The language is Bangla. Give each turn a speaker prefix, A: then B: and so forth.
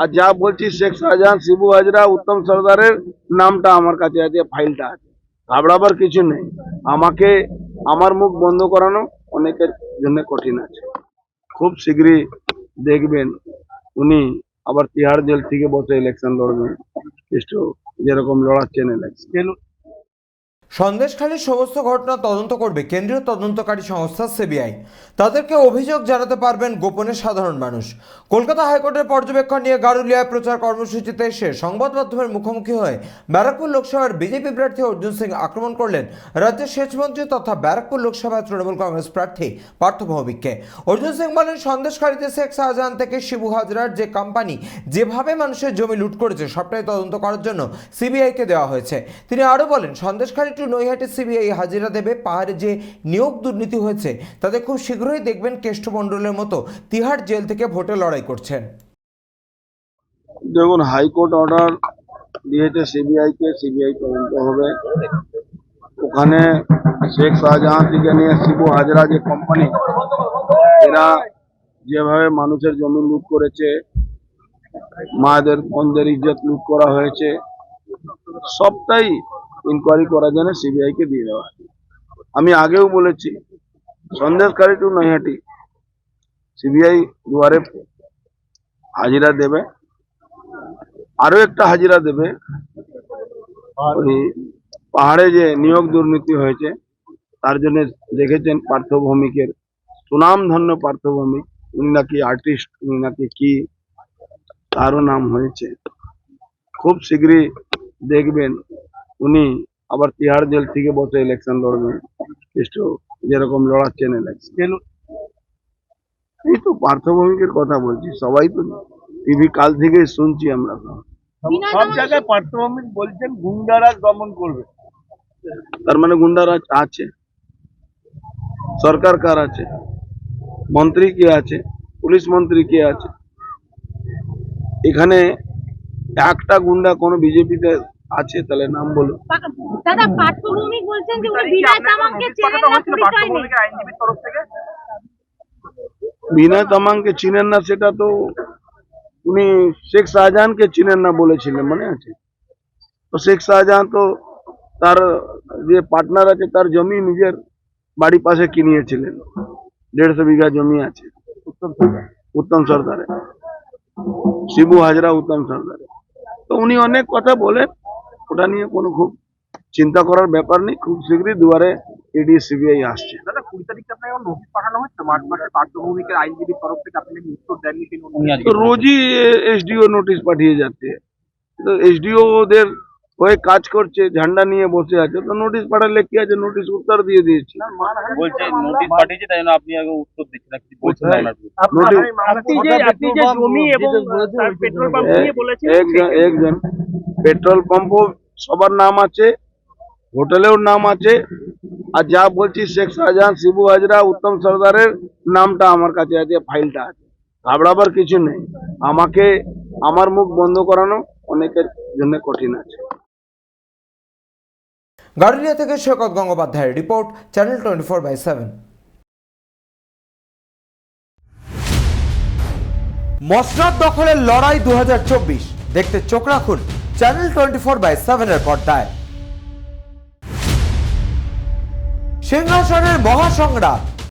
A: আর যা বলছি শেখ শাহজাহান, শিবু হাজরা, উত্তম সর্দারের নামটা আমার কাছে আছে, ফাইলটা আছে। ঘাবড়াবার কিছু নেই। আমাকে, আমার মুখ বন্ধ করানো অনেকের জন্য কঠিন আছে। খুব শীঘ্রই দেখবেন উনি আবার তিহার জেল থেকে বসে ইলেকশন লড়বেন। যেরকম লড়াচ্ছেন ইলেকশন
B: সন্দেশখালীর সমস্ত ঘটনা তদন্ত করবে কেন্দ্রীয় তদন্তকারী সংস্থা সিবিআই। তাদেরকে অভিযোগ জানাতে পারবেন গোপনে সাধারণ মানুষ। কলকাতা হাইকোর্টের পর্যবেক্ষণ নিয়ে গারুলিয়ায় প্রচার কর্মসূচিতে এসে সংবাদ মাধ্যমের মুখোমুখি হয়ে ব্যারাকপুর লোকসভার বিজেপি প্রার্থী অর্জুন সিং আক্রমণ করলেন রাজ্যের সেচমন্ত্রী তথা ব্যারাকপুর লোকসভার তৃণমূল কংগ্রেস প্রার্থী পার্থ ভৌমিককে। অর্জুন সিং বলেন, সন্দেশখালীতে শেখ শাহজাহান থেকে শিবু হাজরার যে কোম্পানি যেভাবে মানুষের জমি লুট করেছে, সবটাই তদন্ত করার জন্য সিবিআইকে দেওয়া হয়েছে। তিনি আরও বলেন, সন্দেশখালী টু নৈহাটি সিবিআই হাজিরা দেবে পাহাড়ে যে নিয়োগ দুর্নীতি হয়েছে তাতে খুব শীঘ্রই দেখবেন কেষ্টমণ্ডলের মতো তিহার জেল থেকে ভোটে লড়াই করছেন।
A: দেখুন, হাইকোর্ট অর্ডার দিয়েছে সিবিআই কে, সিবিআই তদন্ত হবে। ওখানে শেখ শাহজাহান থেকে নিয়ে শিবু হাজরা যে কোম্পানি এরা যেভাবে মানুষের জমি লুট করেছে, মায়েদের বোনদের ইজ্জত লুট করা হয়েছে, সবটাই ইনকোয়ারি করার জন্য সিবিআই কে দিয়ে দেওয়া আমি আগেও বলেছি, সন্দেশকারী টু নৈহাটি সিবিআই দুয়ারে হাজিরা দেবে। আরও একটা হাজিরা দেবে। পাহাড়ে যে নিয়োগ দুর্নীতি হয়েছে, তার জন্য দেখেছেন পার্থভৌমিকের, সুনামধন্য পার্থভৌমিক, উনি নাকি আর্টিস্ট উনি নাকি কি, তারও নাম হয়েছে। খুব শীঘ্রই দেখবেন। উনি আবার তিহাড় জেল থেকে বসে ইলেকশন লড়বেন যেরকম লড়াচ্ছেন ইলেকশন এই তো পার্থভৌমিকের কথা বলছি সবাই তো টিভি কাল থেকে শুনছি আমরা। সব।
C: জায়গায় পার্থভৌমিক বলছেন গুন্ডারাজ দমন করবে।
A: তার মানে গুন্ডারাজ আছে। সরকার কার আছে? মন্ত্রী কে আছে? পুলিশ মন্ত্রী কে আছে? এখানে একটা গুন্ডা কোনো বিজেপিতে আছে তাহলে নাম বলো
D: দাদা পার্থভৌমিক বলছেন যে উনি বিনয় তামাংকে চেনেন না পরিচয় নেই।
C: আইনজীবীর তরফ থেকে?
A: বিনয় তামাংকে চিনেন না সেটা তো উনি শেখ শাহজাহানকে চিনেন না বলেছিলেন মনে আছে? তো শেখ শাহজাহান তো তার যে পার্টনার আছে তার জমি নিজের বাড়ি পাশে কিনিয়েছিলেন। দেড়শো বিঘা জমি আছে উত্তম সরকারে। শিবু হাজরা উত্তম সরকারে তো উনি অনেক কথা বলেন ওটা নিয়ে কোনো খুব চিন্তা করার ব্যাপার নেই। খুব শীঘ্রই দুয়ারে ইডি সিবিআই আসছে।
C: দাদা কুড়ি তারিখে আপনাকে নোটিশ পাঠানো হচ্ছে মার্চ মাসের পার্থভৌমিকের আইনজীবীর তরফ থেকে আপনি নাকি উত্তর দেননি সেই নোটিশ
A: তো রোজই এসডিও নোটিশ পাঠিয়ে যাচ্ছে। তো এসডিও ওদের হয়ে কাজ করছে ঝান্ডা নিয়ে বসে আছে। তো নোটিশ পাঠালে কি আছে? নোটিশ উত্তর দিয়ে দিয়েছি।
E: বলছে নোটিশ পাঠিয়েছে তাই জন্য আপনি আগে উত্তর দিচ্ছেন। না কিছু বলছেন না ওনার বিরুদ্ধে।
A: নোটিশ
C: আপনি যে আপনি যে জমি এবং তার পেট্রোল পাম্প নিয়ে বলেছেন
A: একজন একজন পেট্রোল পাম্পও সবার নাম আছে, হোটেলেও নাম আছে। আর যা বলছি শেখ শাহজাহান, শিবু হাজরা, উত্তম সর্দারের নামটা আমার কাছে আছে, ফাইলটা আছে। ঘাবড়াবার কিছু নেই। আমাকে, আমার মুখ বন্ধ করানো অনেকের জন্য কঠিন আছে।
B: গারুলিয়া থেকে সৈকত গঙ্গোপাধ্যায়ের report, channel twenty four by seven. মসনাদ দখলের লড়াই দু হাজার চব্বিশ। দেখতে চোখ রাখুন চ্যানেল টোয়েন্টি ফোর বাই সেভেনের পর্দায়। সিংহাসনের মহাসংগ্রাম।